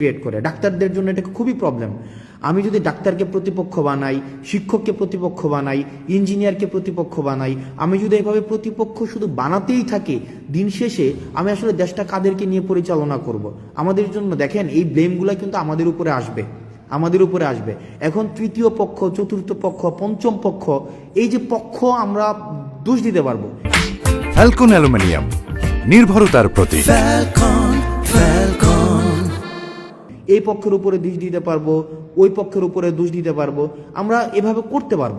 Create করে। ডাক্তারদের জন্য এটা খুবই প্রবলেম আমি যদি ডাক্তারকে প্রতিপক্ষ বানাই শিক্ষককে প্রতিপক্ষ বানাই ইঞ্জিনিয়ারকে প্রতিপক্ষ বানাই আমি যদি এভাবে প্রতিপক্ষ শুধু বানাতেই থাকি দিন শেষে আমি আসলে দেশটা কাদেরকে নিয়ে পরিচালনা করব। আমাদের জন্য দেখেন এই ব্লেমগুলো কিন্তু আমাদের উপরে আসবে। আমাদের উপরে আসবে। এখন তৃতীয় পক্ষ চতুর্থ পক্ষ পঞ্চম পক্ষ এই যে পক্ষ আমরা দোষ দিতে পারব। ফ্যালকন অ্যালুমিনিয়াম নির্ভরতার Falcon. এই পক্ষের উপরে দোষ দিতে পারব, ওই পক্ষের উপরে দোষ দিতে পারব, আমরা এভাবে করতে পারব,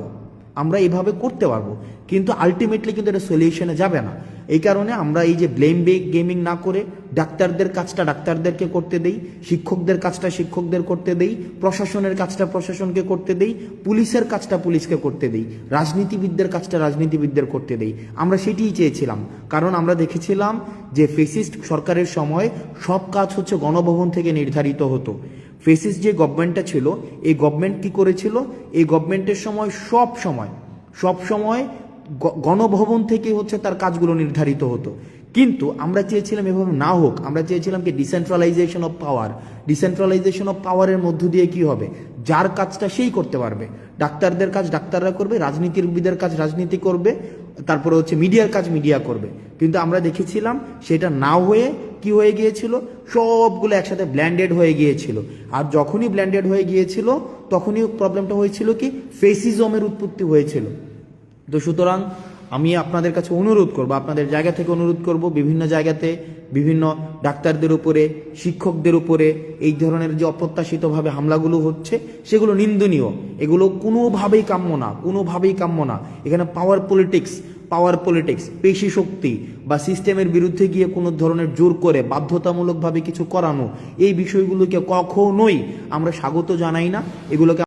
আমরা এভাবে করতে পারব, কিন্তু আলটিমেটলি কিন্তু এটা সলিউশনে যাবে না। এই কারণে আমরা এই যে ব্লেম বেক গেমিং না করে ডাক্তারদের কাজটা ডাক্তারদেরকে করতে দেই, শিক্ষকদের কাজটা শিক্ষকদের করতে দেই, প্রশাসনের কাজটা প্রশাসনকে করতে দেই, পুলিশের কাজটা পুলিশকে করতে দেই, রাজনীতিবিদদের কাজটা রাজনীতিবিদদের করতে দেই। আমরা সেটিই চেয়েছিলাম। কারণ আমরা দেখেছিলাম যে ফেসিস্ট সরকারের সময় সব কাজ হচ্ছে গণভবন থেকে নির্ধারিত হতো। ফেসিস যে গভর্নমেন্টটা ছিল, এই গভর্নমেন্ট কি করেছিল? এই গভর্নমেন্টের সময় সব সময় সব সময় গণভবন থেকে হচ্ছে তার কাজগুলো নির্ধারিত হতো। কিন্তু আমরা চেয়েছিলাম এভাবে না হোক, আমরা চেয়েছিলাম কি decentralisation of power decentralisation of পাওয়ারের মধ্য দিয়ে কি হবে? যার কাজটা সেই করতে পারবে। ডাক্তারদের কাজ ডাক্তাররা করবে রাজনীতিবিদের কাজ রাজনীতি করবে, তারপরে হচ্ছে মিডিয়ার কাজ মিডিয়া করবে। কিন্তু আমরা দেখেছিলাম সেটা না হয়ে কি হয়ে গিয়েছিল? সবগুলো একসাথে ব্ল্যান্ডেড হয়ে গিয়েছিল। আর যখনই ব্ল্যান্ডেড হয়ে গিয়েছিল, তখনই প্রবলেমটা হয়েছিল কি? ফেসিজমের উৎপত্তি হয়েছিল। তো সুতরাং আমি আপনাদের কাছে অনুরোধ করব, আপনাদের জায়গা থেকে অনুরোধ করব, বিভিন্ন জায়গাতে বিভিন্ন ডাক্তারদের উপরে, শিক্ষকদের উপরে এই ধরনের যে অপ্রত্যাশিতভাবে হামলাগুলো হচ্ছে, সেগুলো নিন্দনীয়। এগুলো কোনোভাবেই কাম্য না, কোনোভাবেই কাম্য না। এখানে পাওয়ার পলিটিক্স পাওয়ার পলিটিক্স পেশি শক্তি বা সিস্টেমের বিরুদ্ধে গিয়ে কোনো ধরনের জোর করে বাধ্যতামূলকভাবে কিছু করানো, এই বিষয়গুলোকে কখনোই আমরা স্বাগত জানাই না। এগুলোকে